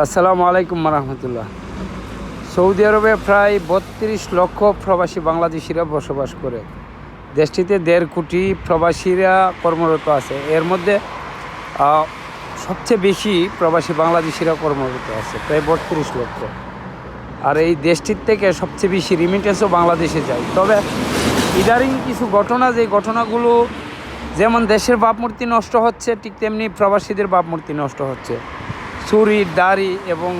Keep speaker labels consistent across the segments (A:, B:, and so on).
A: আসসালামু আলাইকুম রহমতুল্লাহ সৌদি আরবে প্রায় বত্রিশ লক্ষ প্রবাসী বাংলাদেশিরা বসবাস করে। দেশটিতে দেড় কোটি প্রবাসীরা কর্মরত আছে। এর মধ্যে সবচেয়ে বেশি প্রবাসী বাংলাদেশিরা কর্মরত আছে, প্রায় বত্রিশ লক্ষ। আর এই দেশটির থেকে সবচেয়ে বেশি রিমিটেন্সও বাংলাদেশে যায়। তবে, ইদারিং কিছু ঘটনা, যে ঘটনাগুলো যেমন দেশের ভাবমূর্তি নষ্ট হচ্ছে, ঠিক তেমনি প্রবাসীদের ভাবমূর্তি নষ্ট হচ্ছে। চুরি, দাড়ি এবং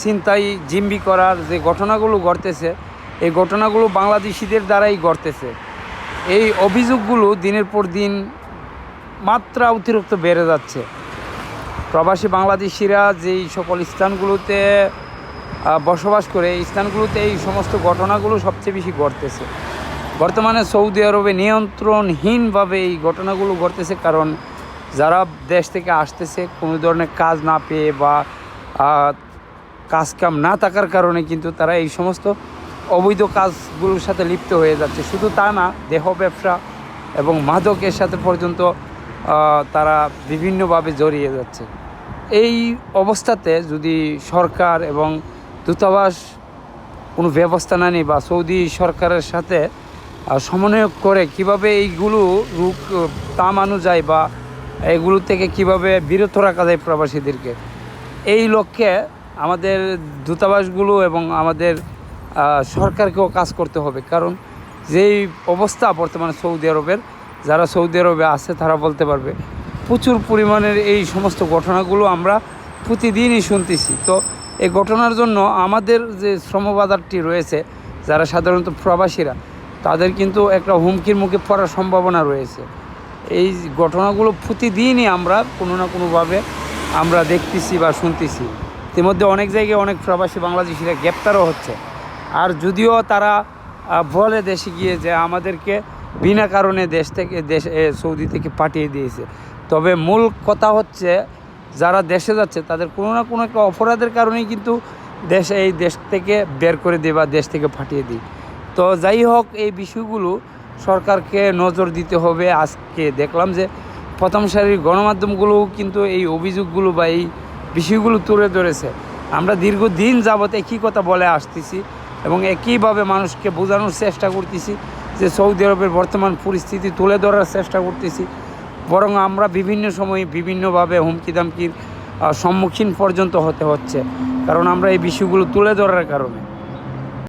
A: ছিনতাই জিম্বি করার যে ঘটনাগুলো ঘটতেছে, এই ঘটনাগুলো বাংলাদেশিদের দ্বারাই ঘটতেছে। এই অভিযোগগুলো দিনের পর দিন মাত্রা অতিরিক্ত বেড়ে যাচ্ছে। প্রবাসী বাংলাদেশিরা যেই সকল স্থানগুলোতে বসবাস করে, এই স্থানগুলোতে এই সমস্ত ঘটনাগুলো সবচেয়ে বেশি ঘটতেছে। বর্তমানে সৌদি আরবে নিয়ন্ত্রণহীনভাবে এই ঘটনাগুলো ঘটতেছে কারণ যারা দেশ থেকে আসতেছে, কোনো ধরনের কাজ না পেয়ে বা কাজ কাম না থাকার কারণে কিন্তু তারা এই সমস্ত অবৈধ কাজগুলোর সাথে লিপ্ত হয়ে যাচ্ছে। শুধু তা না, দেহ ব্যবসা এবং মাদকের সাথে পর্যন্ত তারা বিভিন্নভাবে জড়িয়ে যাচ্ছে। এই অবস্থাতে যদি সরকার এবং দূতাবাস কোনো ব্যবস্থা না নেই বা সৌদি সরকারের সাথে সমন্বয় করে কীভাবে এইগুলো রূপ, তামানো যায় বা এগুলো থেকে কীভাবে বিরত রাখা যায় প্রবাসীদেরকে? এই লক্ষ্যে আমাদের দূতাবাসগুলো এবং আমাদের সরকারকেও কাজ করতে হবে। কারণ যেই অবস্থা বর্তমানে সৌদি আরবের, যারা সৌদি আরবে আছে তারা বলতে পারবে, প্রচুর পরিমাণের এই সমস্ত ঘটনাগুলো আমরা প্রতিদিনই শুনতেছি। তো এই ঘটনার জন্য আমাদের যে শ্রমবাজারটি রয়েছে, যারা সাধারণত প্রবাসীরা, তাদের কিন্তু একটা হুমকির মুখে পড়ার সম্ভাবনা রয়েছে। এই ঘটনাগুলো প্রতিদিনই আমরা কোনো না কোনোভাবে আমরা দেখতেছি বা শুনতেছি। ইতিমধ্যে অনেক জায়গায় অনেক প্রবাসী বাংলাদেশিরা গ্রেপ্তারও হচ্ছে। আর যদিও তারা বলে দেশে গিয়ে যে আমাদেরকে বিনা কারণে দেশ থেকে, দেশ সৌদি থেকে পাঠিয়ে দিয়েছে। তবে মূল কথা হচ্ছে, যারা দেশে যাচ্ছে, তাদের কোনো না কোনো একটা অপরাধের কারণেই কিন্তু দেশ, এই দেশ থেকে বের করে দিই বা দেশ থেকে পাঠিয়ে দিই তো যাই হোক, এই বিষয়গুলো সরকারকে নজর দিতে হবে। আজকে দেখলাম যে প্রথম সারির গণমাধ্যমগুলোও কিন্তু এই অভিযোগগুলো বা এই বিষয়গুলো তুলে ধরেছে। আমরা দীর্ঘদিন যাবত একই কথা বলে আসতেছি এবং একইভাবে মানুষকে বোঝানোর চেষ্টা করতেছি যে সৌদি আরবের বর্তমান পরিস্থিতি তুলে ধরার চেষ্টা করতেছি। বরং আমরা বিভিন্ন সময়ে বিভিন্নভাবে হুমকি দামকির সম্মুখীন পর্যন্ত হতে হচ্ছে। কারণ আমরা এই বিষয়গুলো তুলে ধরার কারণে।